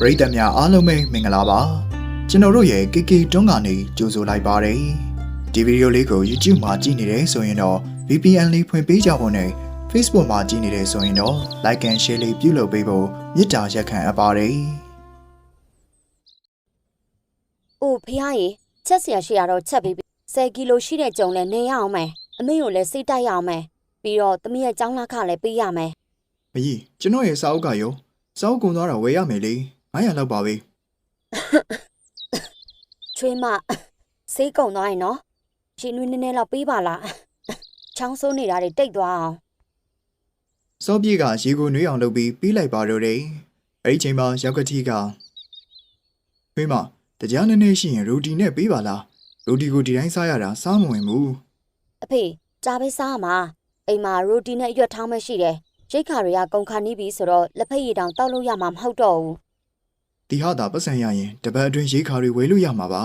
ပရိသတ်များအားလုံးပဲမင်္ဂလာပါကျွန်တော်တို့ရဲ့ KK တွန်းကနေကြိုဆိုလိုက်ပါတယ်ဒီဗီဒီယိုလေးကို YouTube မှာကြည့်နေတယ်ဆိုရင်တော့ VPN လေးဖွင့်ပေးကြဖို့နဲ့ Facebook မှာကြည့်နေတယ်ဆိုရင်တော့ Like and Share လေးပြုလုပ်ပေးဖို့မေတ္တာရက်ခံအပ်ပါတယ်အိုဖះရေချက်စရာရှိရတော့ချက်ပေး10ကီလိုရှိတဲ့ကြုံလဲနေရအောင်မယ်အမေကိုလည်းစိတ်တိုက်ရအောင်မယ်ပြီးတော့သမီးရဲ့ចောင်းလာခလည်းပေးရမယ်မကြီးကျွန်တော်ရဲ့စာအုပ်ကရောစာအုပ်ကုန်သွားတာဝယ်ရမယ်လေ 900လောက်ပါပဲ။ချွေးမစိတ်ကုန်သွားရင်နော်။ရှင်နွေးနည်းနည်းလောက်ပေးပါလား။ချောင်းဆိုးနေတာတွေတိတ်သွားအောင်စောပြေကရေကိုနွေးအောင်လုပ်ပြီးပြီးလိုက်ပါတော့တယ်အဲ့ဒီချိန်မှာရောက်ကတိကဖေးမတရားနည်းနည်းရှိရင်ရိုတီနဲ့ပေးပါလားရိုတီကိုဒီတိုင်းစားရတာစားမဝင်ဘူး။အဖေကြားပေးစားမှာ။အိမ်မှာရိုတီနဲ့အရွက်ထောင်းပဲရှိတယ်။ရိတ်ခါတွေကကုန်ခါနီးပြီဆိုတော့လက်ဖက်ရည်တောင်တောက်လို့ရမှာမဟုတ်တော့ဘူး ဒီဟာတာပတ်စံရရင်တပတ်အတွင်းရိတ်ခါတွေဝယ်လို့ရမှာပါ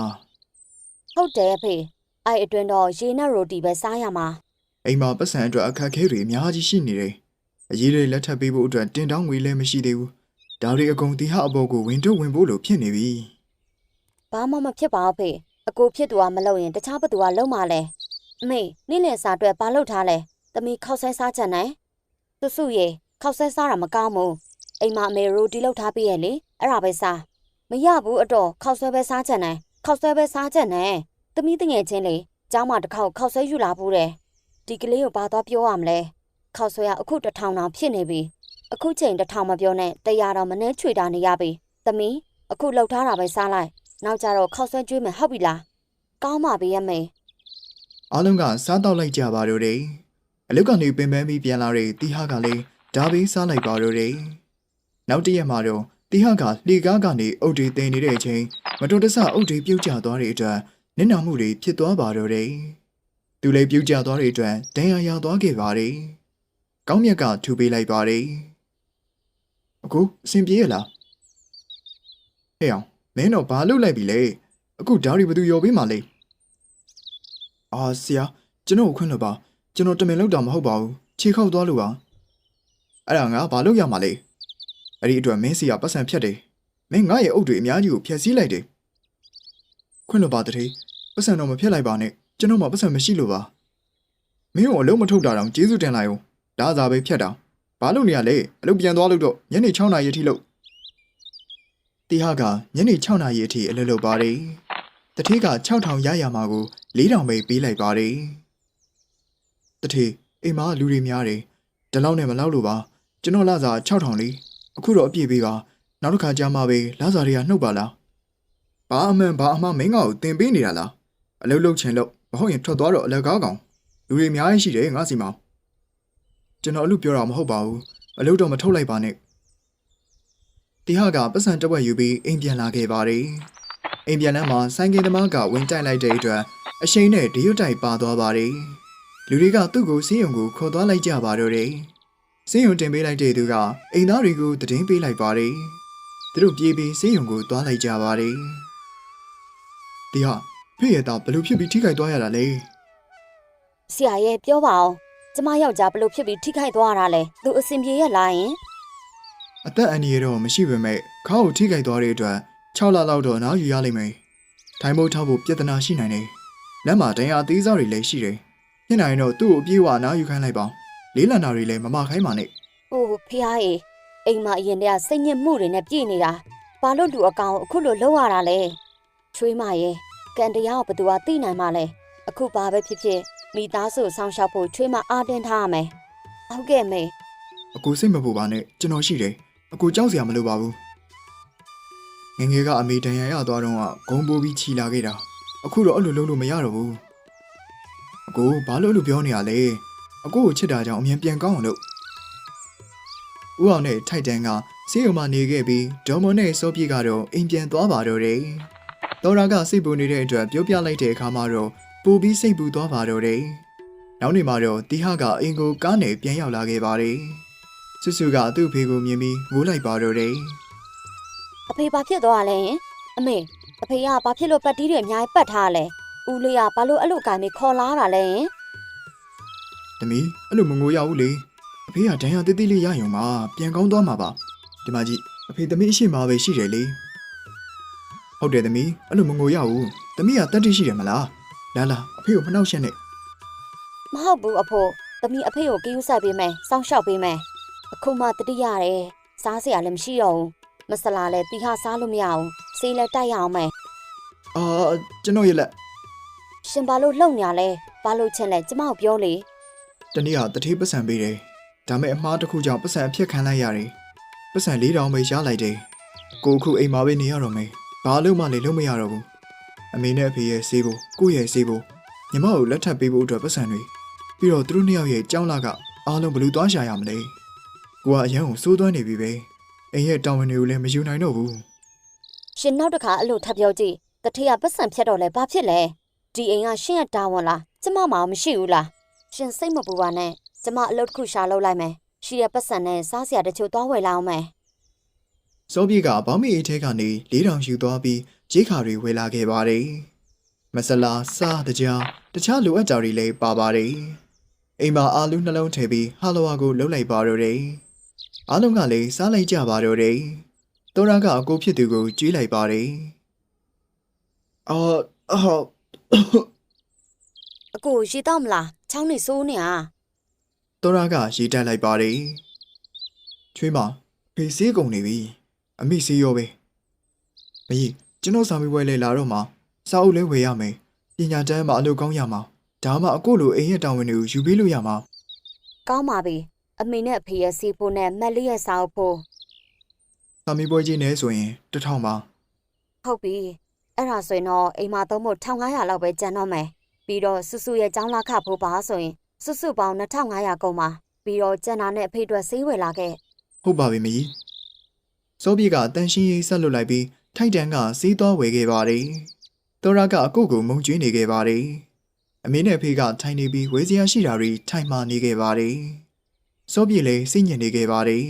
။ဟုတ်တယ်အဖေ။အဲ့အတွင်းတော့ရေနဲ့ရိုတီပဲစားရမှာ။အိမ်မှာပတ်စံအတွက်အခက်အခဲတွေအများကြီးရှိနေတယ်အရေးတွေလက်ထပ်ပေးဖို့အတွက်တင်တောင်းငွေလည်းမရှိသေးဘူးဒါတွေအကုန်ဒီဟာအပေါ်ကိုဝင်တော့ဝင်ဖို့လို့ဖြစ်နေပြီဘာမှမဖြစ်ပါဘူးဖေအကိုဖြစ်သူကမလုပ်ရင်တခြားဘသူကလုံးမလဲအမေနေ့လည်စာအတွက်ဘာလုပ်ထားလဲသမီးခောက်ဆဲစားချင်တယ်စွစွရေခောက်ဆဲစားတာမကောင်းဘူးအိမ်မှာအမေရိုတီလုပ်ထားပြီးရဲ့လေ အဲ့ဒါပဲစားမရဘူးအတော့ခောက်ဆဲပဲစားချင်တယ်ခောက်ဆဲပဲစားချင်တယ်သမီးတငယ်ချင်းလေကျောင်းမှာတစ်ခေါက်ခောက်ဆဲယူလာဘူးတယ်ဒီကလေးကိုဘာသွားပြောရမလဲခောက်ဆဲကအခုတစ်ထောင်တောင်ဖြစ်နေပြီအခုချိန်တစ်ထောင်မပြောနဲ့တရားတော်မနှဲချွေတာနေရပြီသမီးအခုလှုပ်ထားတာပဲစားလိုက်နောက်ကြတော့ခောက်ဆွဲကျွေးမယ်ဟုတ်ပြီလားကောင်းပါပြီရဲ့မေအားလုံးကစားတော့လိုက်ကြပါတော့တယ်အလုတ်ကနေပင်ပန်းပြီးပြန်လာတဲ့တီဟာကလည်းဒါဘီစားလိုက်ပါတော့တယ်နောက်တစ်ရက်မှာတော့ တီဟာကလှေကားကနေအုတ်တွေတင်နေတဲ့အချိန်မတော်တဆအုတ်တွေပြုတ်ကျသွားတဲ့အတွက်နစ်နာမှုတွေဖြစ်သွားပါတော့တယ်သူလည်းပြုတ်ကျသွားတဲ့အတွက်ဒဏ်ရာရသွားခဲ့ပါတယ်ကောင်းမြတ်ကထူပေးလိုက်ပါတယ်အခုအဆင်ပြေရလားဟဲ့အောင်မင်းတော့ဘာလုပ်လိုက်ပြီလဲအခုဓာရီဘသူရော်ပေးမှလဲအာဆရာကျွန်တော်ကိုခွင့်လွှတ်ပါကျွန်တော်တမင်လောက်တာမဟုတ်ပါဘူးခြေခောက်သွားလို့ပါအဲ့ဒါငါဘာလုပ်ရမှာလဲ အဲ့ဒီအတွက်မင်းစီကပတ်စံဖြတ်တယ်မင်းငါရဲ့အုပ်တွေအများကြီးကိုဖျက်ဆီးလိုက်တယ်ခွင့်လွှတ်ပါတည်းပတ်စံတော့မဖြတ်လိုက်ပါနဲ့ကျွန်တော်မှပတ်စံမရှိလို့ပါမင်းကိုအလုံးမထုတ်တာတော့ကျေးဇူးတင်လိုက်အောင်ဒါသာပဲဖြတ်တာဘာလုပ်နေရလဲအလုပ်ပြန်သွားလို့တော့ညနေ6နာရီအထိလို့တီဟာကညနေ6နာရီအထိအလုပ်လုပ်ပါတယ်တထေးက6000ရရမှာကိုလေးတောင်ပဲပေးလိုက်ပါတယ်။တထေအိမ်မှာလူတွေများတယ်။ဒီလောက်နဲ့မလောက်လို့ပါ။ကျွန်တော်လစာ6000လေး။ အခုတော့အပြည့်ပေးပါ။နောက်တစ်ခါကြာမှပဲလစာတွေကနှုတ်ပါလား။ဘာအမှန်ဘာအမှားမင်းကောင်ကိုတင်ပေးနေတာလား။အလုပ်လုပ်ချင်လို့မဟုတ်ရင်ထွက်သွားတော့အလက်ကားကောင်။လူတွေအများကြီးရှိတယ်ငါစီမောင်။ကျွန်တော်အလုပ်ပြောတာမဟုတ်ပါဘူး။အလုပ်တော့မထုတ်လိုက်ပါနဲ့။တီဟာကပတ်စံတစ်ဝက်ယူပြီးအိမ်ပြန်လာခဲ့ပါတယ်။အိမ်ပြန်လမ်းမှာဆိုင်ကယ်သမားကဝင်တိုက်လိုက်တဲ့အတွက်အရှိန်နဲ့ဒရုတ်တိုက်ပါသွားပါတယ်။လူတွေကသူ့ကိုစင်းရုံကိုခေါ်သွားလိုက်ကြပါတော့တယ်။ စင်းရုံတင်ပေးလိုက်တဲ့သူကအိမ်သားတွေကိုတည်င်းပေးလိုက်ပါတယ်။သူတို့ပြေးပြီးစင်းရုံကိုသွားလိုက်ကြပါတယ်။ဒီဟာဖေ့ရတာဘယ်လိုဖြစ်ပြီးထိခိုက်သွားရတာလဲဆရာရဲ့ပြောပါအောင်ကျမယောက်ျားဘလို့ဖြစ်ပြီးထိခိုက်သွားတာလဲသူအစင်ပြေရဲ့လားယင်။အသက်အန္တရာယ်တော့မရှိပေမဲ့ခါ့ကိုထိခိုက်သွားတဲ့အတွက်6လလောက်တော့နားယူရလိမ့်မယ်။ထိုင်မိုးထောက်ဖို့ပြဿနာရှိနိုင်တယ်။လက်မှာဒဏ်ရာအသေးစားတွေလည်းရှိတယ်။ဖြစ်နိုင်ရင်တော့သူ့ကိုအပြေးဝနားယူခိုင်းလိုက်ပါ။ လေးလံတာတွေလည်းမမခိုင်းပါနဲ့ဟိုဖះရေအိမ်မှာအရင်တည်းကစိတ်ညစ်မှုတွေနဲ့ပြည့်နေတာဘာလို့လူအကောင်ကိုအခုလိုလှုပ်ရတာလဲချွေးမရေကန်တရားကိုဘသူကသိနိုင်မှလဲအခုဘာပဲဖြစ်ဖြစ်မိသားစုကိုစောင့်ရှောက်ဖို့ချွေးမအားတင်းထားရမယ်ဟုတ်ကဲ့မေ။အကူစိတ်မပူပါနဲ့ကျွန်တော်ရှိတယ်။အကူကြောက်စရာမလိုပါဘူး။ငယ်ငယ်ကအမေတန်ရရသွားတော့ကဂုံပိုးပြီးခြီလာခဲ့တာ။အခုတော့အဲ့လိုလုပ်လို့မရတော့ဘူး။အကူဘာလို့အဲ့လိုပြောနေရလဲ။ အကူကိုချစ်တာကြောင့်အမြင်ပြန်ကောင်းအောင်လို့။ဦးအောင်နဲ့ထိုက်တန်ကဆေးရုံမှာနေခဲ့ပြီးဒေါ်မွန်နဲ့စောပြေကတော့အိမ်ပြန်သွားပါတော့တယ်။တော်ရာကစိတ်ပူနေတဲ့အတွက်ပြောပြလိုက်တဲ့အခါမှာတော့ပူပြီးစိတ်ပူသွားပါတော့တယ်။နောက်နေ့မှာတော့တီဟာကအင်ကိုကားနဲ့ပြန်ရောက်လာခဲ့ပါတယ်။စုစုကသူ့အဖေကိုမြင်ပြီးငိုးလိုက်ပါတော့တယ်အဖေဘာဖြစ်သွားလဲယင်အမေအဖေကဘာဖြစ်လို့ပတ်တီးတွေအများကြီးပတ်ထားလဲဦးလေးကဘာလို့အဲ့လိုကိုင်းပြီးခေါ်လာတာလဲယင်။ တမီအဲ့လိုမငိုရဘူးလေ။အဖေကဒဏ်ရာတိတိလေးရယုံမှာပြန်ကောင်းသွားမှာပါ။ဒီမကြီးအဖေသမီးအရှိမပဲရှိတယ်လေဟုတ်တယ်သမီးအဲ့လိုမငိုရဘူးသမီးကတတ်တိရှိတယ်မလားလာလာအဖေကိုမနှောက်ရှက်နဲ့မဟုတ်ဘူးအဖိုးသမီးအဖေကိုကယူဆိုင်ပေးမယ်စောင့်ရှောက်ပေးမယ်အခုမှတတိရတယ်စားစရာလည်းမရှိတော့ဘူးမဆလာလည်းတီဟာစားလို့မရဘူးဆေးလည်းတိုက်ရအောင်မယ်အာကျွန်တော်ရဲ့လက်ရှင်ဘာလို့လှုပ်နေရလဲဘာလို့ချင်လဲကျမကိုပြောလေ တနေ့ကတတိပတ်စံပေးတယ်ဒါမဲ့အမားတစ်ခုကြောင့်ပတ်စံအဖြစ်ခံလိုက်ရတယ်ပတ်စံ၄တောင်ပဲရလိုက်တယ်ကိုအခုအိမ်မှာပဲနေရတော့မယ်ဘာလို့မှလည်းလုံးမရတော့ဘူးအမေနဲ့အဖေရဲ့ဆေးဖို့ကိုယ့်ရဲ့ဆေးဖို့ညီမကိုလက်ထပ်ပေးဖို့အတွက်ပတ်စံတွေပြီးတော့သူတို့နှစ်ယောက်ရဲ့ကြောင်းလာကအားလုံးဘယ်လူသွားရှာရမလဲကိုကအရန်ကိုစိုးသွမ်းနေပြီပဲအိမ်ရဲ့တောင်းဝင်တွေကိုလည်းမယူနိုင်တော့ဘူးရှင်နောက်တစ်ခါအဲ့လိုထပ်ပြောကြည့်တထေးကပတ်စံဖြတ်တော့လဲဘာဖြစ်လဲဒီအိမ်ကရှင်ရဲ့တာဝန်လားကျမမှမရှိဘူးလား ရှင်စိတ်မပူပါနဲ့ကျမအလုပ်တစ်ခုရှာလုပ်လိုက်မယ်ရှိရဲ့ပတ်စံနဲ့စားစရာတချို့သွားဝယ်လာအောင်မယ်စောပြေကဘောင်းမီအိတ်ထဲကနေလေးတောင်ယူသွားပြီးဂျေးခါတွေဝယ်လာခဲ့ပါတယ်။မဆလာစားတကြားတခြားလိုအပ်တာတွေလည်းပါပါတယ်။အိမ်မှာအာလူနှလုံးထည့်ပြီးဟာလိုဝါကိုလှုပ်လိုက်ပါတော့တယ်။အားလုံးကလည်းစားလိုက်ကြပါတော့တယ်။တောရကအကိုဖြစ်သူကိုကြွေးလိုက်ပါတယ်။အော်အော်အကိုရေတော့မလား ချောင်းနေစိုးနေဟာတောရကရေတက်လိုက်ပါတယ်။ချွေးမဖေးစေးကုန်နေပြီ။အမိစေးရောပဲ။မကြီးကျွန်တော်စာမေးပွဲလေလာတော့မှစာအုပ်လေးဝယ်ရမယ်။ပညာတန်းမှာအလုပ်ကောင်းရမှာ။ဒါမှအခုလိုအိမ်ရဲ့တာဝန်တွေကိုယူပေးလို့ရမှာကောင်းပါပြီအမေနဲ့အဖေရဲ့စီဖို့နဲ့မက်လေးရဲ့စာအုပ်ဖို့။စာမေးပွဲကြီးနဲ့ဆိုရင်တစ်ထောင်ပါဟုတ်ပြီအဲ့ဒါဆိုရင်တော့အိမ်မှာသုံးဖို့1500လောက်ပဲကျန်တော့မယ် ပြီးတော့စုစုရဲ့ចောင်းလာခဖို့ပါဆိုရင်စုစုပေါင်း2500ကုန်ပါပြီးတော့ကျန်တာနဲ့အဖေအတွက်ဆေးဝယ်လာခဲ့။ဟုတ်ပါပြီမကြီး။စောပြေကတန်ရှင်းရေးဆက်လုပ်လိုက်ပြီးထိုက်တန်ကစေးသွားဝယ်ခဲ့ပါတယ်။တောရကအကိုကိုမုံကျွေးနေခဲ့ပါတယ်။အမေနဲ့အဖေကထိုင်နေပြီးဝေးစရာရှိတာတွေထိုင်မှနေခဲ့ပါတယ်။စောပြေလည်းစိတ်ညစ်နေခဲ့ပါတယ်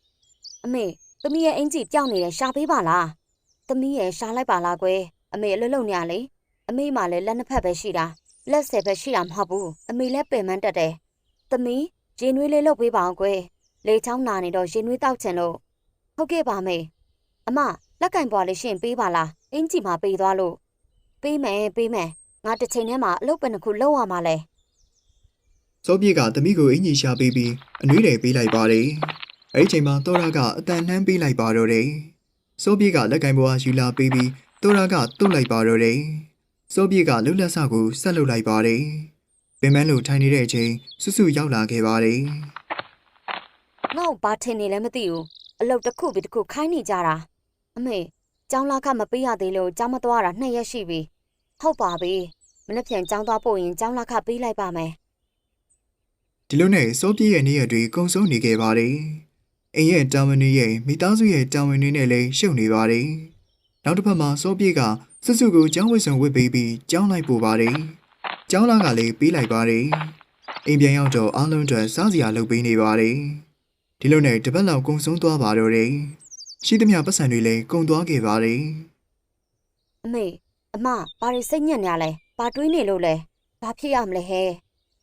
။အမေသမီးရဲ့အင်ကြီးပြောင်းနေတယ်ရှာပေးပါလားသမီးရဲ့ရှာလိုက်ပါလားကွယ်အမေအလွတ်လုံနေရလေ အမေမှလည်းလက်နှစ်ဖက်ပဲရှိတာလက်ဆယ်ပဲရှိတာမဟုတ်ဘူးအမေလည်းပင်မတက်တယ်သမီးရေနွေးလေးလုပ်ပေးပါအောင်ကွယ်လေချောင်းနာနေတော့ရေနွေးတောက်ချင်လို့ဟုတ်ကဲ့ပါမေအမလက်ကင်ပွားလေးရှင်ပေးပါလားအင်ကြီးမှပေးသွားလို့ပေးမယ်ပေးမယ်ငါတစ်ချိန်ထဲမှာအလုပ်ပဲတစ်ခုလုပ်ရမှာလဲစောပြေကသမီးကိုအင်ကြီးရှာပေးပြီးအနှွေးတယ်ပေးလိုက်ပါတယ်။အဲဒီချိန်မှာတောရကအတန်နှမ်းပေးလိုက်ပါတော့တယ်။စောပြေကလက်ကင်ပေါ်ယူလာပေးပြီးတောရကတုတ်လိုက်ပါတော့တယ်။ စောပြေကလှုပ်လက်ဆကိုဆက်လုပ်လိုက်ပါတယ်။ပင်မန်းလိုထိုင်နေတဲ့အချိန်စွစွရောက်လာခဲ့ပါတယ်ငါ့ကိုဘာထင်နေလဲမသိဘူးအလုပ်တစ်ခုပြီးတစ်ခုခိုင်းနေကြတာအမေကျောင်းလာခမပေးရသေးလို့ကျောင်းမသွားတာနှစ်ရက်ရှိပြီဟုတ်ပါပြီမနေ့ပြန်ကျောင်းသွားပို့ရင်ကျောင်းလာခပေးလိုက်ပါမယ်။ဒီလိုနဲ့စောပြေရဲ့နေ့ရက်တွေကုံဆုံးနေခဲ့ပါတယ်။အိမ်ရဲ့တာဝန်တွေရဲ့မိသားစုရဲ့တာဝန်တွေနဲ့လည်းရှုပ်နေပါတယ်။နောက်တစ်ဖက်မှာစောပြေက စွစွကိုကျောင်းဝစ်စုံဝစ်ပေးပြီးကျောင်းလိုက်ပို့ပါတယ်။ကျောင်းလာကလည်းပေးလိုက်ပါတယ်။အိမ်ပြန်ရောက်တော့အားလုံးအတွက်စားစရာလုပ်ပေးနေပါတယ်။ဒီလိုနဲ့တပတ်လောက်ကုံဆုံးသွားပါတော့တယ်။ရှိသမျှပတ်စံတွေလည်းကုံသွားခဲ့ပါတယ်အမေအမဘာတွေစိတ်ညစ်နေရလဲဘာတွေးနေလို့လဲဘာဖြစ်ရမလဲဟဲ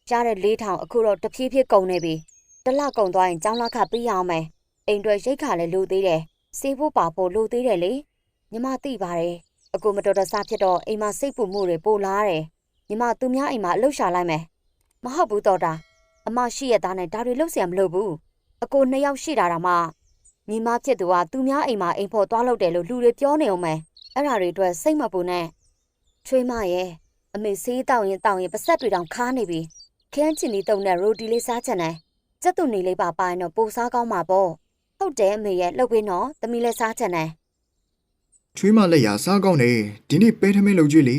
ကြားတဲ့၄ထောင်အခုတော့တဖြည်းဖြည်းကုန်နေပြီတစ်လကုန်သွားရင်ကျောင်းလာခပေးရအောင်မယ်အိမ်အတွက်ရိတ်ခါလည်းလိုသေးတယ်စေးဖို့ပါဖို့လိုသေးတယ်လေညီမသိပါတယ် အခုမတော်တဆဖြစ်တော့အိမ်မှာစိတ်ပူမှုတွေပိုလာတယ်ညီမသူများအိမ်မှာအလုပ်ရှာလိုက်မယ် မဟုတ်ဘူးတော်တာအမရှိရသားနဲ့ဒါတွေလုပ်เสียမလို့ဘူးအကိုနှစ်ယောက်ရှိတာတောင်မှညီမဖြစ်သူကသူများအိမ်မှာအိမ်ဖို့သွားလုပ်တယ်လို့လူတွေပြောနေအောင်မယ်အဲ့ဒါတွေအတွက်စိတ်မပူနဲ့ချွေးမရဲ့အမေဆေးတောက်ရင်တောက်ရင်ပါဆက်တွေတောင်ခါနေပြီခန်းချင်ဒီတုံနဲ့ရိုတီလေးစားချင်တယ်စက်သူနေလေးပါပါရင်တော့ပိုစားကောင်းမှာပေါ့ဟုတ်တယ်အမေရဲ့လှုပ်ပေးနော်သမီးလည်းစားချင်တယ် ။ ချွေးမလက်ရစားကောင်းတယ်။ဒီနေ့ပဲထမင်းလုပ်ကြွေးလေ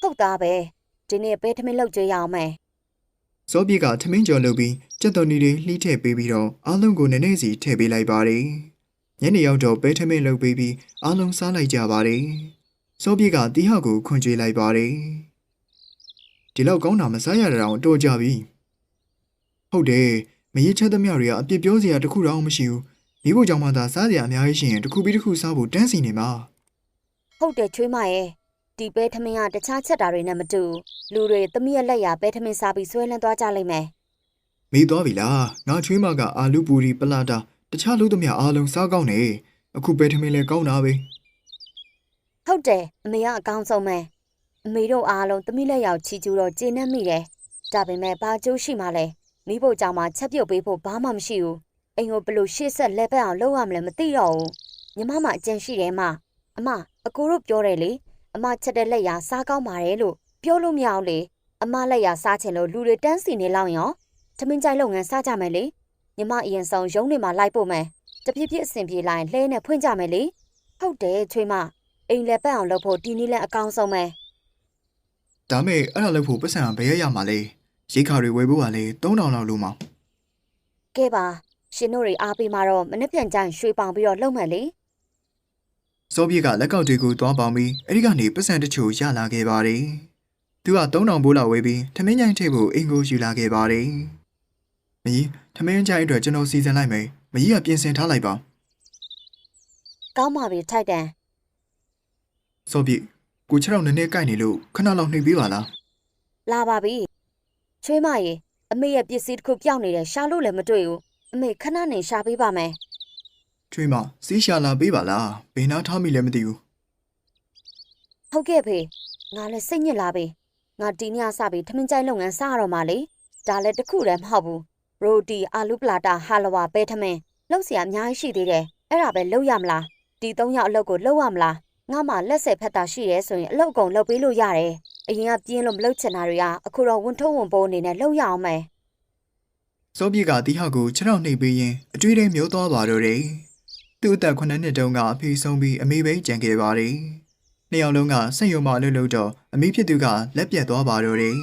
ဟုတ်သားပဲဒီနေ့ပဲထမင်းလှုပ်ကြရအောင်မယ်။စောပြေကထမင်းကျော်လုပ်ပြီးကြက်တော်နီတွေလှီးထည့်ပေးပြီးတော့အားလုံးကိုနည်းနည်းစီထည့်ပေးလိုက်ပါတယ်။ညနေရောက်တော့ပဲထမင်းလုပ်ပေးပြီးအားလုံးစားလိုက်ကြပါတယ်။စောပြေကတီးဟောက်ကိုခွန်ကြွေးလိုက်ပါတယ်။ဒီလောက်ကောင်းတာမစားရတာတော့တော်ကြပြီ။ဟုတ်တယ်မရေချက်သမျှတွေကအပြစ်ပြောစရာတစ်ခုတောင်မရှိဘူး။ ဒီဘုကြောင့်မှသာစားစရာအများကြီးရှိရင်တစ်ခုပြီးတစ်ခုစားဖို့တန်းစီနေမှာဟုတ်တယ်ချွေးမရဲ့ဒီပဲထမင်းကတခြားချက်တာတွေနဲ့မတူလူတွေသမီးရဲ့လက်ရပဲထမင်းစားပြီးဆွဲလန်းသွားကြလိမ့်မယ်မေးသွားပြီလားငါချွေးမကအာလူပူရီပလာတာတတခြားလူသမျှအားလုံးစားကောင်းနေအခုပဲထမင်းလဲကောင်းတာပဲဟုတ်တယ်အမေကအကောင်းဆုံးပဲအမေတို့အားလုံးသမီးလက်ရောက်ချီကျူတော့ကျေနပ်မိတယ်ဒါပေမဲ့ဘာကျိုးရှိမှလဲမိဖို့ကြောင့်မှချက်ပြုတ်ပေးဖို့ဘာမှမရှိဘူး အိမ်ကိုဘယ်လို့ရှေ့ဆက်လက်ပတ်အောင်လုပ်ရမလဲမသိတော့ဘူးညီမမအကြံရှိတယ်မအမအကိုတို့ပြောတယ်လေအမချက်တဲ့လက်ရစားကောင်းပါတယ်လို့ပြောလို့မရအောင်လေအမလက်ရစားချင်လို့လူတွေတန်းစီနေလောက်ရောသမင်းကြိုက်လုပ်ငန်းစားကြမယ်လေညီမအရင်ဆုံးရုံးနေမှာလိုက်ဖို့မယ်တပြည့်ပြည့်အဆင်ပြေလာရင်လှဲနဲ့ဖွင့်ကြမယ်လေဟုတ်တယ်ချွေးမအိမ်လက်ပတ်အောင်လုပ်ဖို့ဒီနည်းလမ်းအကောင်းဆုံးပဲဒါမဲ့အဲ့ဒါလုပ်ဖို့ပတ်စံဘယ်ရရမှာလဲရိတ်ခါတွေဝယ်ဖို့ကလည်း3000လောက်လိုမှာကဲပါ ရှင်တို့တွေအားပေးမှတော့မနေ့ပြန်ကျရင်ရွှေပောင်ပြီးတော့လုံမယ်လေစောပြေကလက်ကောက်တွေကိုသွားပေါင်းပြီးအဲ့ဒီကနေပတ်စံတချို့ရလာခဲ့ပါတယ်သူက3000ဘိုးလောက်ဝယ်ပြီးထမင်းကြိုင်ထိပ်ဖို့အင်ကိုယူလာခဲ့ပါတယ်မကြီးထမင်းကြိုင်အတွက်ကျွန်တော်စီစဉ်လိုက်မယ်မကြီးကပြင်ဆင်ထားလိုက်ပါကောင်းပါပြီထိုက်တန်စောပြေကိုခြေထောက်နည်းနည်းကိုက်နေလို့ခဏလောက်နှိပ်ပေးပါလားလာပါပြီချွေးမရေအမေရဲ့ပစ္စည်းတစ်ခုပြောင်းနေတယ်ရှာလို့လည်းမတွေ့ဘူး အမေခဏနေရှာပေးပါမယ်။ကျွေးမစီးရှာလာပေးပါလား။ဘယ်နာထားမိလဲမသိဘူး။ဟုတ်ကဲ့ဖေ။ငါလည်းစိတ်ညစ်လာပြီ။ငါဒီညစပြီးထမင်းကြိုက်လုပ်ငန်းစရတော့မှလေ။ဒါလည်းတခုတည်းမဟုတ်ဘူး။ရိုတီအာလူပလာတာဟာလဝါပဲထမင်းလုပ်စရာအများကြီးရှိသေးတယ်။အဲ့ဒါပဲလုပ်ရမလား။ဒီ၃ရောက်အလုပ်ကိုလုပ်ရမလား။ငါမှလက်ဆက်ဖက်တာရှိရဲဆိုရင်အလုပ်အကုန်လုပ်ပေးလို့ရတယ်။အရင်ကပြင်းလို့မလုပ်ချင်တာတွေကအခုတော့ဝန်ထုံးဝန်ပိုးအနေနဲ့လုပ်ရအောင်မယ်။ စောပြေကတီးဟောက်ကိုခြေထောက်နှိပ်ပေးရင်အတွေ့အထိမျိုးသွားပါတော့တယ်သူ့အသက်9နှစ်တုန်းကအဖေဆုံးပြီးအမေပဲကြံခဲ့ပါတယ်နှစ်ယောက်လုံးကစိတ်ယုံမှအလုပ်လုပ်တော့အမေဖြစ်သူကလက်ပြတ်သွားပါတော့တယ်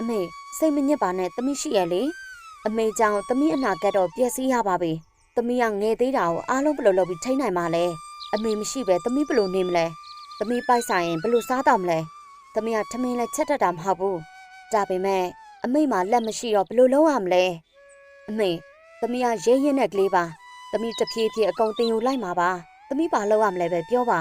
အမေစိတ်မညစ်ပါနဲ့သမီးရှိရလေအမေကြောင့်သမီးအနာကတ်တော့ပျက်စီးရပါပြီသမီးကငယ်သေးတာကိုအားလုံးဘယ်လိုလုပ်ပြီးထိန်းနိုင်မှာလဲအမေမရှိပဲသမီးဘယ်လိုနေမလဲသမီးပိုက်ဆိုင်ရင်ဘယ်လိုစားတော့မလဲသမီးကထမင်းလည်းချက်တတ်တာမဟုတ်ဘူးဒါပေမဲ့ အမေမှလက်မရှိတော့ဘယ်လိုလုပ်ရမလဲအမေသမီးကရဲရဲနဲ့ကလေးပါသမီးတဖြည်းဖြည်းအကုန်တင်ယူလိုက်မှာပါသမီးဘာလုပ်ရမလဲပဲပြောပါ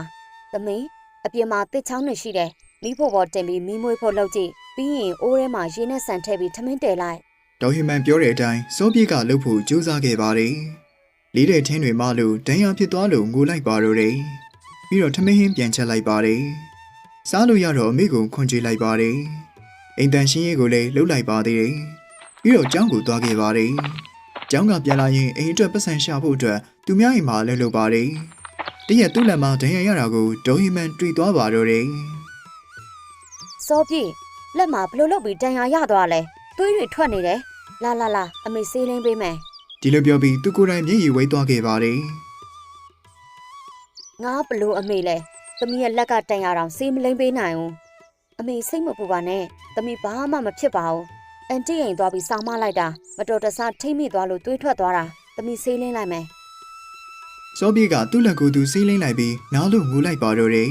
သမီးအပြင်မှာတစ်ချောင်းနဲ့ရှိတယ်မိဖို့ပေါ်တင်ပြီးမိမွေးဖို့လုပ်ကြည့်ပြီးရင်အိုးထဲမှာရေနဲ့ဆန်ထည့်ပြီးထမင်းတည်လိုက်ဒေါ်ဟီမန်ပြောတဲ့အတိုင်းစောပြေကလှုပ်ဖို့ကြိုးစားခဲ့ပါတယ်လေးတဲ့ထင်းတွေမှလို့ဒဏ်ရာဖြစ်သွားလို့ငိုလိုက်ပါတော့တယ်ပြီးတော့ထမင်းဟင်းပြန်ချက်လိုက်ပါတယ်စားလို့ရတော့အမေကိုခွန်ကြွေးလိုက်ပါတယ် အိမ်တန်ရှင်းရေးကိုလည်းလှုပ်လိုက်ပါသေးတယ်ပြီးတော့ကျောင်းကိုသွားခဲ့ပါတယ်ကျောင်းကပြန်လာရင်အိမ်အတွက်ပတ်စံရှာဖို့အတွက်သူများအိမ်မှာလှုပ်လုပ်ပါတယ်တရက်သူ့လက်မှာဒဏ်ရာရတာကိုဒေါ်ဟီမန်တွေ့သွားပါတော့တယ်စောပြေလက်မှာဘလို့လုပ်ပြီးတန်ရာရသွားလဲသွေးတွေထွက်နေတယ်လာလာလာအမေဆေးလင်းပေးမယ်ဒီလိုပြောပြီးသူကိုယ်တိုင်မျက်ရည်ဝဲသွားခဲ့ပါတယ်ငါဘလို့အမေလဲသမီးရဲ့လက်ကတန်ရာတောင်ဆေးမလင်းပေးနိုင်ဘူး အမေစိတ်မပူပါနဲ့သမီးဘာမှမဖြစ်ပါဘူးအန်တီအိမ်သွားပြီးစောင်းမလိုက်တာမတော်တဆထိမ့်မိသွားလို့သွေးထွက်သွားတာသမီးဆေးလင်းလိုက်မယ်စောပြေကသူ့လက်ကိုသူစီးလိမ့်လိုက်ပြီးနားလို့ငိုလိုက်ပါတော့တယ်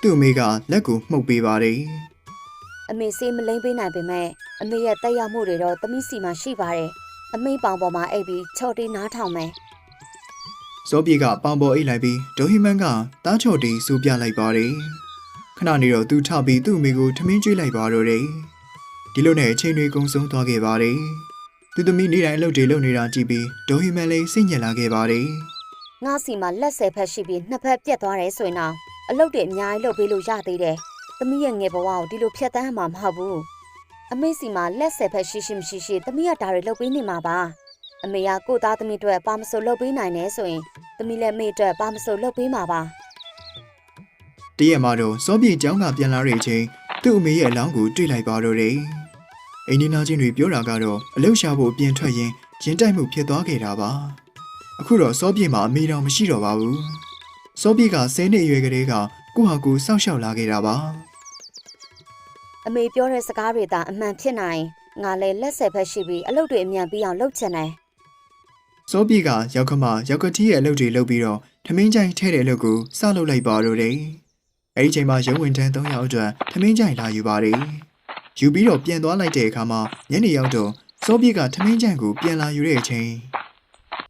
သူ့အမေကလက်ကိုမှုတ်ပေးပါတယ်အမေဆေးမလင်းပေးနိုင်ပေမဲ့အမေရဲ့တက်ရောက်မှုတွေတော့သမီးစီမှာရှိပါတယ်အမေပေါင်ပေါ်မှာအိပ်ပြီးချော်တီးနားထောင်မယ်စောပြေကပေါင်ပေါ်အိတ်လိုက်ပြီးဒေါ်ဟီမန်ကတားချော်တီစူပြလိုက်ပါတယ် ခဏနေတော့သူထပြီးသူ့အမေကိုထမင်းကျွေးလိုက်ပါတော့တယ်ဒီလိုနဲ့အချိန်တွေကုန်ဆုံးသွားခဲ့ပါတယ်သူသမီးနေ့တိုင်းအလုပ်တွေလုပ်နေတာကြည့်ပြီးဒေါ်ဟီမန်လည်းစိတ်ညစ်လာခဲ့ပါတယ်ငါစီမှာလက်ဆယ်ဖက်ရှိပြီးနှစ်ဖက်ပြက်သွားတယ်ဆိုရင်တော့အလုပ်တွေအများကြီးလုပ်ပေးလို့ရသေးတယ်။သမီးရဲ့ငယ်ဘဝကိုဒီလိုဖြတ်တန်းမှာမဟုတ်ဘူး။အမေစီမှာလက်ဆယ်ဖက်ရှိရှိမရှိရှိသမီးကဒါတွေလုပ်ပေးနေမှာပါ။အမေကကိုသားသမီးတို့ပါမစိုးလုပ်ပေးနိုင်တယ်ဆိုရင်သမီးလည်းအမေအတွက်ပါမစိုးလုပ်ပေးမှာပါ တရက်မှတော့စောပြေကျောင်းကပြန်လာတဲ့အချိန်သူ့အမေရဲ့အလောင်းကိုတွေ့လိုက်ပါတော့တယ်အိန္ဒိနာချင်းတွေပြောတာကတော့အလုရှာဖို့ပြင်ထွက်ရင်ရင်တိုက်မှုဖြစ်သွားခဲ့တာပါအခုတော့စောပြေမှာအမေတော်မရှိတော့ပါဘူးစောပြေကဆယ်နှစ်အရွယ်ကလေးကကိုဟာကိုစောက်ရှောက်လာခဲ့တာပါ။အမေပြောတဲ့စကားတွေသာအမှန်ဖြစ်နိုင်ငါလည်းလက်ဆယ်ဖက်ရှိပြီးအလုပ်တွေအမြန်ပြီးအောင်လုပ်ချင်တယ်စောပြေကရောက်ခမရောက်ကတိရဲ့အလုပ်တွေလုပ်ပြီးတော့ထမင်းကြိုင်ထဲတဲ့အလုပ်ကိုစလုပ်လိုက်ပါတော့တယ် အဲဒီချိန်မှာရုံးဝင်တန်း၃ယောက်အတွက်ထမင်းကြိုင်လာယူပါတယ်ယူပြီးတော့ပြန်သွားလိုက်တဲ့အခါမှာညနေရောက်တော့စောပြေကထမင်းကြိုင်ကိုပြန်လာယူတဲ့အချိန်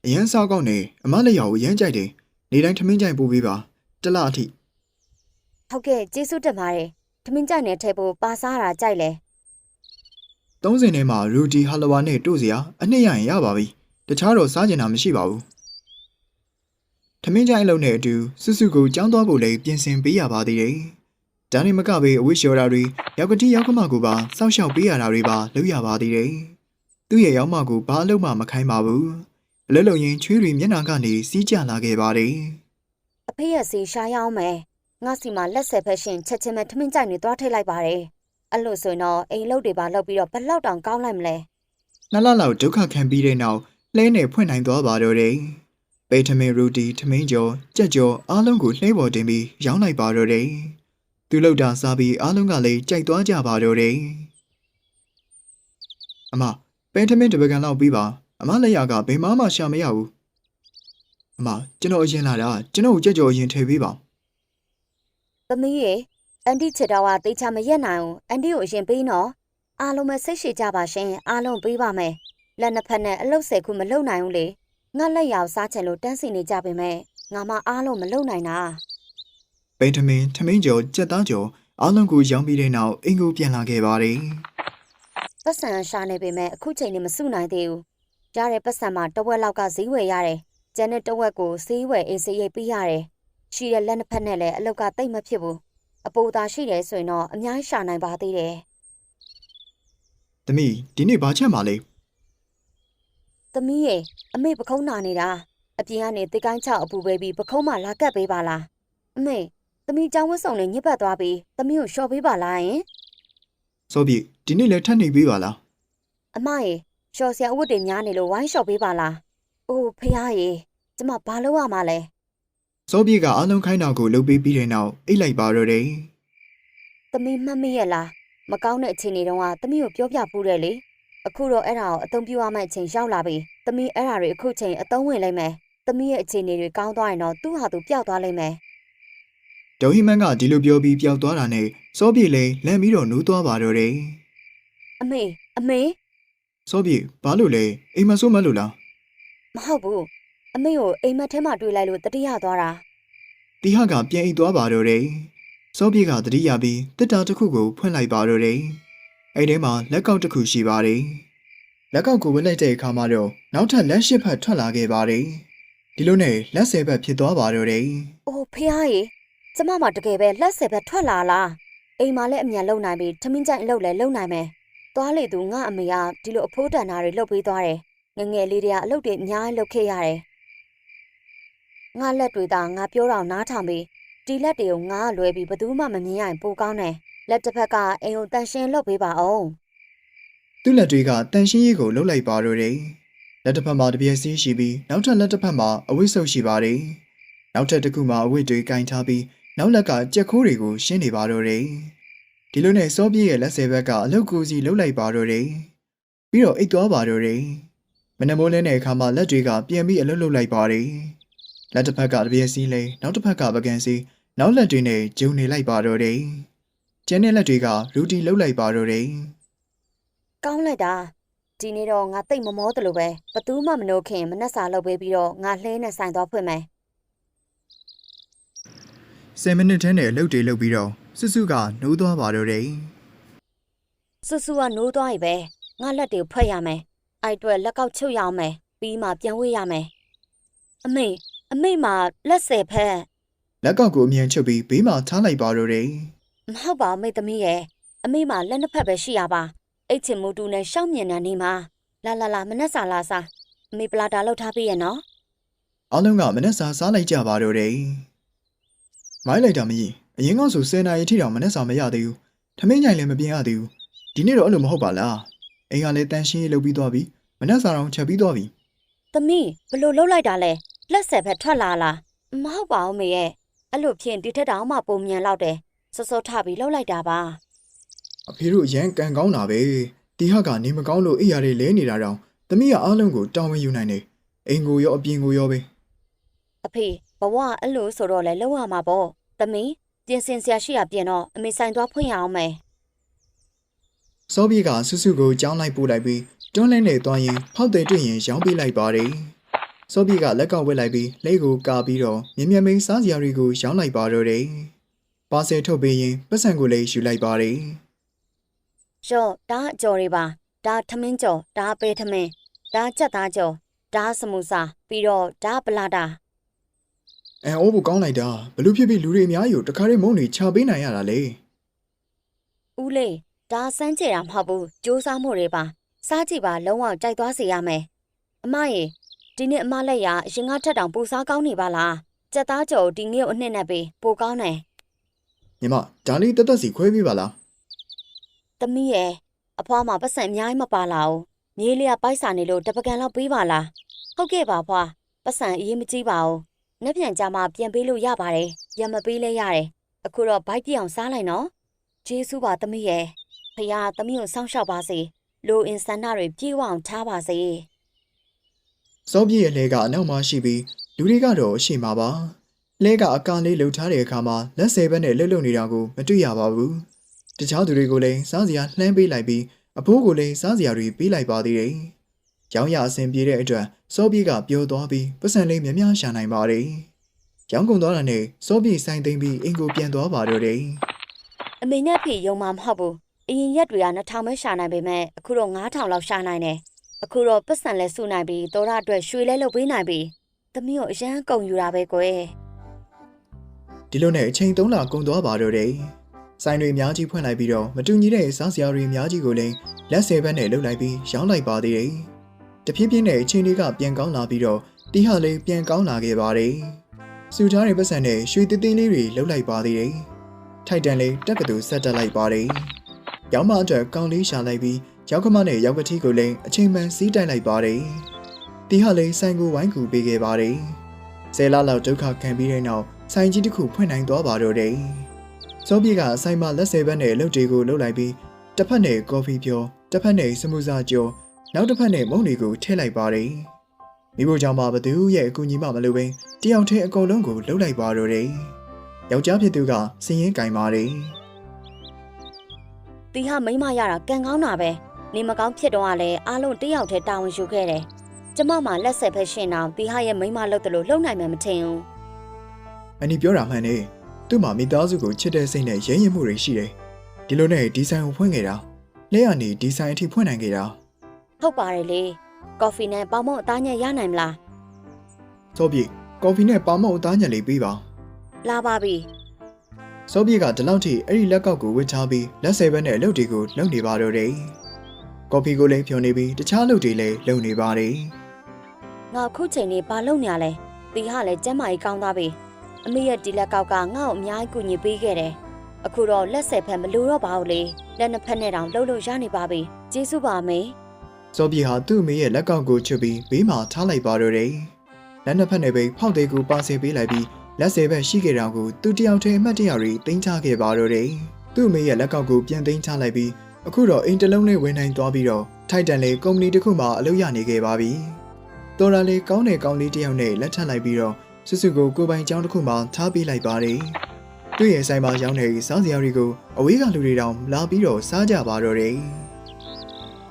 အရန်စားကောင်းနေအမလက်ရောက်ကိုရမ်းကြိုက်တယ်နေတိုင်းထမင်းကြိုင်ပို့ပေးပါတစ်လအထိ။ဟုတ်ကဲ့ကျေးဇူးတင်ပါတယ်။သမင်းကြိုက်နေထဲဖို့ပါစားတာကြိုက်လေ30နဲ့မှရူတီဟာလဝါနဲ့တို့စရာအနှစ်ရရင်ရပါပြီတခြားတော့စားကျင်တာမရှိပါဘူး ထမင်းချိုင်းအလုံးနဲ့အတူစွစုကိုကြောင်းသွားဖို့လည်းပြင်ဆင်ပေးရပါသေးတယ်ဒါနဲ့မကပဲအဝိရှော်တာတွေရောက်ကတိရောက်ကမကိုပါစောင့်ရှောက်ပေးရတာတွေပါလုပ်ရပါသေးတယ်သူ့ရဲ့ရောက်မကိုဘာအလုပ်မှမခိုင်းပါဘူးအလက်လုံရင်ချွေးတွေမျက်နှာကနေစီးကျလာခဲ့ပါတယ်အဖေရဲ့စီရှာရအောင်မယ်ငါစီမှာလက်ဆက်ဖက်ရှင်ချက်ချင်းပဲထမင်းကြိုက်နေသွားထိတ်လိုက်ပါတယ်အဲ့လိုဆိုရင်တော့အိမ်လုတ်တွေပါလောက်ပြီးတော့ဘယ်လောက်တောင်ကောင်းလိုက်မလဲနှစ်လလောက်ဒုက္ခခံပြီးတဲ့နောက်လှဲနဲ့ဖွင့်နိုင်သွားပါတော့တယ်။ ပေထမင်ရူတီထမင်းကျော်ကြက်ကျော်အားလုံးကိုလှဲပေါ်တင်ပြီးရောင်းလိုက်ပါတော့တယ်။သူလောက်တာစားပြီးအားလုံးကလည်းကြိုက်သွားကြပါတော့တယ်။အမပေထမင်တစ်ပကံလောက်ပြီးပါအမလက်ရကဘယ်မှမှရှာမရဘူး။အမကျွန်တော်အရင်လာတာကျွန်တော်ကိုကြက်ကျော်အရင်ထည့်ပေးပါသမီးရေအန်တီချစ်တော်ကတေချာမရက်နိုင်ဘူးအန်တီကိုအရင်ပေးနော်အားလုံးပဲစိတ်ရှိကြပါရှင်အားလုံးပေးပါမယ်လက်နှစ်ဖက်နဲ့အလုတ်ဆယ်ခုမလုံနိုင်ဘူးလေ ငါလက်ရောက်စားချင်လို့တန်းစီနေကြပေမဲ့ငါမအားလုံးမလုံနိုင်တာ။ပေထမင်ထမင်းကျော်ကြက်သားကျော်အားလုံးကိုရောင်းပြီးတဲ့နောက်အင်ကိုပြန်လာခဲ့ပါတယ်။ပတ်စံရှာနေပေမဲ့အခုချိန်နေမစုနိုင်သေးဘူးရတဲ့ပတ်စံမှာတဝက်လောက်ကဈေးဝယ်ရတယ်ကျန်တဲ့တဝက်ကိုဈေးဝယ်အေးစေးရိတ်ပေးရတယ်ရှိတဲ့လက်နှစ်ဖက်နဲ့လည်းအလုတ်ကတိတ်မဖြစ်ဘူးအပူသာရှိတယ်ဆိုရင်တော့အများကြီးရှာနိုင်ပါသေးတယ်။သမီးဒီနေ့ဘာချက်မှာလဲ သမီးရေအမေပခုံးနာနေတာအပြင်ကနေတိတ်ကိုင်းချောက်အပူပေးပြီးပခုံးမှလာကပ်ပေးပါလားအမေသမီးចောင်းဝတ်စုံနဲ့ညစ်ပတ်သွားပြီးသမီးကိုလျှော့ပေးပါလားယင်။စောပြည့်ဒီနေ့လည်းထပ်နေပေးပါလားအမရေလျှော်စရာအဝတ်တွေများနေလို့ဝိုင်းလျှော့ပေးပါလားအိုးဖေဟာရေကျမဘာလုပ်ရမှာလဲ။စောပြည့်ကအားလုံးခိုင်းတာကိုလုပ်ပေးပြီးတဲ့နောက်အိတ်လိုက်ပါတော့တယ်သမီးမှတ်မိရဲ့လားမကောင်းတဲ့အခြေအနေတုန်းကသမီးကိုပြောပြပူးတယ်လေ အခုတော့အဲ့ဒါကိုအသုံးပြုရမယ့်အချိန်ရောက်လာပြီသမီးအဲ့ဒါတွေအခုချိန်အသုံးဝင်လိုက်မယ်သမီးရဲ့အခြေအနေတွေကောင်းသွားရင်တော့သူ့ဟာသူပျောက်သွားလိမ့်မယ်။ဒေါ်ဟီမန်ကဒီလိုပြောပြီးပျောက်သွားတာနဲ့စောပြည့်လည်းလန့်ပြီးတော့နိုးသွားပါတော့တယ်အမေအမေ။စောပြည့်ဘာလို့လဲအိမ်မဆိုးမလို့လားမဟုတ်ဘူးအမေကိုအိမ်မက်ထဲမှာတွေ့လိုက်လို့တတိယသွားတာ။တီဟကပြန်အိတ်သွားပါတော့တယ်။စောပြည့်ကတတိယပြီးတစ်တာတစ်ခုကိုဖွင့်လိုက်ပါတော့တယ်။ အဲ့ထဲမှာလက်ကောက်တစ်ခုရှိပါတယ်။လက်ကောက်ကိုဝင်လိုက်တဲ့အခါမှာတော့နောက်ထပ်လက်ရှစ်ဖက်ထွက်လာခဲ့ပါတယ်။ဒီလိုနဲ့လက်ဆယ်ဘက်ဖြစ်သွားပါတော့တယ်။အိုးဖေဟာရေကျမမှတကယ်ပဲလက်ဆယ်ပဲထွက်လာလားအိမ်မှာလည်းအမြန်လုံနိုင်ပြီထမင်းကြိုင်အလုပ်လည်းလုံနိုင်မယ်သွားလေသူငါအမေကဒီလိုအဖိုးတန်တာတွေလုပ်ပေးသွားတယ်ငယ်ငယ်လေးတွေကအလုပ်တွေအများကြီးလုပ်ခဲ့ရတယ်ငါလက်တွေသာငါပြောတော့နားထောင်ပြီးဒီလက်တွေကိုငါကလွဲပြီးဘယ်သူမှမမြင်ရရင်ပိုကောင်းတယ် လက်တစ်ဖက်ကအိမ်ကိုတန်ရှင်းလုပ်ပေးပါအောင်သူ့လက်တွေကတန်ရှင်းရေးကိုလှုပ်လိုက်ပါတော့တယ်။လက်တစ်ဖက်မှာတပြည့်စည်းရှိပြီးနောက်ထပ်လက်တစ်ဖက်မှာအဝိဆုပ်ရှိပါတယ်။နောက်ထပ်တစ်ခုမှာအဝိတွေကင်ထားပြီးနောက်လက်ကကြက်ခိုးတွေကိုရှင်းနေပါတော့တယ်။ဒီလိုနဲ့စောပြည့်ရဲ့လက်ဆယ်ဘက်ကအလုတ်ကူစီလှုပ်လိုက်ပါတော့တယ်။ပြီးတော့အိတ်သွားပါတော့တယ်။မနမိုးလဲတဲ့အခါမှာလက်တွေကပြန်ပြီးအလုတ်လှုပ်လိုက်ပါတယ်။လက်တစ်ဖက်ကတပြည့်စည်းလဲနောက်တစ်ဖက်ကပကံစီနောက်လက်တွေနဲ့ဂျုံနေလိုက်ပါတော့တယ်။ ကျန်တဲ့လက်တွေကရူတီလှုပ်လိုက်ပါတော့တယ်။ကောင်းလိုက်တာဒီနေ့တော့ငါတိတ်မမောတယ်လို့ပဲဘသူမှမနှုတ်ခင်မနှက်စာလုပ်ပေးပြီးတော့ငါလှဲနဲ့ဆိုင်သွားဖွင့်မယ်10မိနစ်ထဲနဲ့အလုပ်တွေလုပ်ပြီးတော့စွစုကနိုးသွားပါတော့တယ်စွတ်စွတ်ကနိုးသွားပြီပဲငါလက်တွေဖွက်ရမယ်အဲ့အတွက်လက်ကောက်ချုပ်ရအောင်မယ်ပြီးမှပြန်ဝေးရမယ်အမေအမေမှာလက်ဆယ်ဖက်။လက်ကောက်ကိုအမြန်ချုပ်ပြီးဘေးမှာထားလိုက်ပါတော့တယ် မဟုတ်ပါဘူးမေသမီးရဲ့အမေမှာလက်နှစ်ဖက်ပဲရှိရပါအိတ်ချင်မူတူနဲ့ရှောက်မြင်တဲ့နေမှာလာလာလာမနှက်စာလာစားအမေပလာတာလောက်ထားပေးရဲ့နော်။အားလုံးကမနှက်စာစားလိုက်ကြပါတော့တယ်။မိုင်းလိုက်တာမကြီးအရင်ကဆို10နာရီထိတောင်မနှက်စာမရသေးဘူး။ထမင်းကြိုင်လည်းမပြင်းရသေးဘူး။ဒီနေ့တော့အဲ့လိုမဟုတ်ပါလား။အိမ်ကလည်းတန်ရှင်းရေးလုပ်ပြီးသွားပြီ။မနှက်စာတော့ချက်ပြီးသွားပြီသမီးဘလို့လှုပ်လိုက်တာလဲလက်ဆယ်ဖက်ထွက်လာလားမဟုတ်ပါဘူးမေရဲ့အဲ့လိုဖြင့်ဒီထက်တောင်မှပုံမြန်လောက်တယ် စောစောထပြီးလှုပ်လိုက်တာပါ။အဖေတို့ရန်ကန်ကောင်းတာပဲ။တီဟကနေမကောင်းလို့အိယာတွေလဲနေတာတောင်သမီးကအားလုံးကိုတောင်းဝင်ယူနိုင်တယ်။အိမ်ကိုရောအပြင်ကိုရောပဲအဖေဘဝအဲ့လိုဆိုတော့လဲလှုပ်ရမှာပေါ့သမီးပြင်ဆင်စရာရှိရပြင်တော့အမေဆိုင်သွားဖွင့်ရအောင်မယ်။စောပြေကစွစုကိုကြောင်းလိုက်ပို့လိုက်ပြီးတွန်းလဲနဲ့သွားရင်ဖောက်တဲ့တွေ့ရင်ရောင်းပေးလိုက်ပါတယ်။စောပြေကလက်ကဝက်လိုက်ပြီးလက်ကိုကာပြီးတော့မြင်မြန်မင်းစားစရာတွေကိုရောင်းလိုက်ပါတော့တယ်။ ပါဆယ်ထုတ်ပေးရင်ပတ်စံကိုလည်းယူလိုက်ပါတယ်ရှော့ဒါအကျော်တွေပါဒါထမင်းကျော်ဒါပဲထမင်းဒါချက်သားကျော်ဒါစမူစာပြီးတော့ဒါပလာတာအန်အိုးဘူးကောင်းလိုက်တာဘလို့ဖြစ်ဖြစ်လူတွေအများကြီးကိုတခါတည်းမုံနေချပေးနိုင်ရတာလေဦးလေးဒါစမ်းကြတာမဟုတ်ဘူးစူးစမ်းမှုတွေပါစားကြည့်ပါလုံးဝကြိုက်သွားစေရမယ်အမရေဒီနေ့အမလက်ရအရင်ကထက်တောင်ပူစားကောင်းနေပါလားကြက်သားကြော်ဒီနေ့ကိုအနှစ်နဲ့ပေးပိုကောင်းတယ် ညီမဒါလေးတက်တက်စီခွဲပေးပါလားသမီးရဲ့အဖွားမှာပတ်စံအများကြီးမပါလာဘူးမြေးလေးကပိုက်စာနေလို့တပကံလောက်ပေးပါလားဟုတ်ကဲ့ပါဖွာပတ်စံအရေးမကြီးပါဘူးနှစ်ပြန်ကြမှာပြန်ပေးလို့ရပါတယ်ရမပေးလဲရတယ်အခုတော့ဘိုက်ပြအောင်စားလိုက်နော်ကျေးဇူးပါသမီးရဲ့ဖခင်သမီးကိုစောင့်ရှောက်ပါစေလိုအင်ဆန္ဒတွေပြေဝအောင်ထားပါစေစောပြည့်ရဲ့လဲကအနောက်မှာရှိပြီးလူတွေကတော့အရှိမှာပါ လဲကအကာလေးလှုပ်ထားတဲ့အခါမှာလက်ဆယ်ဘက်နဲ့လှုပ်လှုပ်နေတာကိုမတွေ့ရပါဘူးတခြားသူတွေကိုလည်းစားစရာလှမ်းပေးလိုက်ပြီးအဖိုးကိုလည်းစားစရာတွေပေးလိုက်ပါသေးတယ်ရောင်းရအဆင်ပြေတဲ့အတွက်စောပြည့်ကပျော်သွားပြီးပတ်စံလေးများများရှာနိုင်ပါတယ်ရောင်းကုန်သွားတာနဲ့စောပြည့်ဆိုင်သိမ့်ပြီးအင်ကိုပြန်သွားပါတော့တယ်အမေနဲ့ဖေယုံမှာမဟုတ်ဘူးအရင်ရက်တွေက2000ပဲရှာနိုင်ပေမဲ့အခုတော့9000လောက်ရှာနိုင်တယ်အခုတော့ပတ်စံလဲစုနိုင်ပြီးတော်ရအတွက်ရွှေလဲလုပ်ပေးနိုင်ပြီသမီးကိုအရန်ကုန်ယူတာပဲကွယ် ဒီလိုနဲ့အချိန်3လကုန်သွားပါတော့တယ်။ဆိုင်တွေအများကြီးဖွင့်လိုက်ပြီးတော့မတူညီတဲ့စားစရာတွေအများကြီးကိုလည်းလက်ဆယ်ဘက်နဲ့လှုပ်လိုက်ပြီးရောင်းလိုက်ပါသေးတယ်။တဖြည်းဖြည်းနဲ့အချိန်တွေကပြန်ကောင်းလာပြီးတော့တီးဟာလေးပြန်ကောင်းလာခဲ့ပါတယ်။စူထားတဲ့ပတ်စံနဲ့ရွှေသေးသေးလေးတွေလှုပ်လိုက်ပါသေးတယ်။ထိုက်တန်လေးတက်ကတူဆက်တက်လိုက်ပါတယ်။ရောင်းမအတွက်ကောင်းလေးရှာလိုက်ပြီးရောက်ခမနဲ့ရောက်ကတိကိုလည်းအချိန်မှန်စီးတိုက်လိုက်ပါတယ်။တီးဟာလေးဆိုင်ကိုဝိုင်းကူပေးခဲ့ပါတယ်။ဆယ်လလောက်ဒုက္ခခံပြီးတဲ့နောက် ဆိုင်ကြီးတစ်ခုဖွင့်နိုင်သွားပါတော့တယ်။စောပြေကဆိုင်မှာလက်ဆယ်ဘက်နဲ့လှုပ်တွေကိုလှုပ်လိုက်ပြီးတစ်ဖက်နဲ့ကော်ဖီပြောတစ်ဖက်နဲ့စမူစာကျော်နောက်တစ်ဖက်နဲ့မုန့်တွေကိုထည့်လိုက်ပါတယ်။မိဖို့ကြောင့်မှဘသူရဲ့အကူအညီမှမလိုဘဲတယောက်တည်းအကုန်လုံးကိုလှုပ်လိုက်ပါတော့တယ်။ယောက်ျားဖြစ်သူကစည်ရင်ကင်ပါတယ်တီဟာမိမရတာကံကောင်းတာပဲနေမကောင်းဖြစ်တော့ကလည်းအားလုံးတယောက်တည်းတာဝန်ယူခဲ့တယ်ကျမမှလက်ဆက်ဖက်ရှင်အောင်တီဟာရဲ့မိမလုပ်တယ်လို့လှုပ်နိုင်မယ်မထင်ဘူး။ အနီပြောတာမှန်နေ။သူ့မှာမိသားစုကိုချစ်တဲ့စိတ်နဲ့ရဲရင်မှုတွေရှိတယ်။ဒီလိုနဲ့ဒီဆိုင်ကိုဖွင့်ခဲ့တာ။လက်ရနေဒီဆိုင်အထိဖွင့်နိုင်ခဲ့တာဟုတ်ပါတယ်လေကော်ဖီနဲ့ပေါင်မုံအသားညက်ရနိုင်မလား။စောပြေကော်ဖီနဲ့ပါမောက်အသားညက်လေးပေးပါလာပါပြီ။စောပြေကဒီလောက်ထိအဲ့ဒီလက်ကောက်ကိုဝစ်ထားပြီးလက်ဆယ်ဘက်နဲ့အလုပ်တွေကိုလုပ်နေပါတော့တယ်။ကော်ဖီကိုလည်းဖြောနေပြီးတခြားအလုပ်တွေလည်းလုပ်နေပါတယ်ငါခုချိန်လေးဘာလုပ်နေရလဲတီဟာလည်းကျမ်းမာရေးကောင်းသားပြီ အမေရဲ့ဒီလက်ကောက်ကငါ့ကိုအများကြီးကူညီပေးခဲ့တယ်အခုတော့လက်ဆက်ဖက်မလိုတော့ပါဘူးလေလက်နှစ်ဖက်နဲ့တောင်လှုပ်လို့ရနေပါပြီကျေးဇူးပါအမေ။စောပြေဟာသူ့အမေရဲ့လက်ကောက်ကိုချွတ်ပြီးဘေးမှာထားလိုက်ပါတော့တယ်။လက်နှစ်ဖက်နဲ့ပဲဖောက်သေးကိုပါဆင်ပေးလိုက်ပြီးလက်ဆယ်ဘက်ရှိခဲ့တာကိုသူတယောက်တည်းအမှတ်တရတွေတင်းချခဲ့ပါတော့တယ်။သူ့အမေရဲ့လက်ကောက်ကိုပြန်တင်းချလိုက်ပြီးအခုတော့အိမ်တစ်လုံးလေးဝင်နိုင်သွားပြီးတော့ထိုက်တန်လေးကုမ္ပဏီတစ်ခုမှအလုပ်ရနေခဲ့ပါပြီ။တော်ရလေးကောင်းတဲ့ကောင်းလေးတစ်ယောက်နဲ့လက်ထပ်လိုက်ပြီးတော့ စွစွကိုကိုယ်ပိုင်ကျောင်းတစ်ခုမှထားပေးလိုက်ပါတယ်။သူ့ရဲ့ဆိုင်မှာရောင်းနေစားစရာတွေကိုအဝေးကလူတွေတောင်လာပြီးတော့စားကြပါတော့တယ်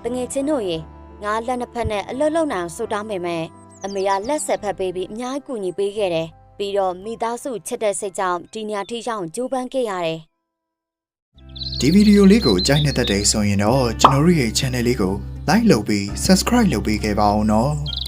တငယ်ချင်းတို့ရေငါလက်နှစ်ဖက်နဲ့အလွတ်လုံနိုင်အောင်ဆူတောင်းပေမဲ့အမေကလက်ဆက်ဖက်ပေးပြီးအများကြီးကူညီပေးခဲ့တယ်ပြီးတော့မိသားစုချစ်တဲ့စိတ်ကြောင့်ဒီညထိရောက်ကြိုးပမ်းခဲ့ရတယ်။ဒီဗီဒီယိုလေးကိုကြိုက်နေတဲ့တဲ့ဆိုရင်တော့ကျွန်တော်တို့ရဲ့ channel လေးကို like လုပ်ပြီး subscribe လုပ်ပေးခဲ့ပါဦးနော်။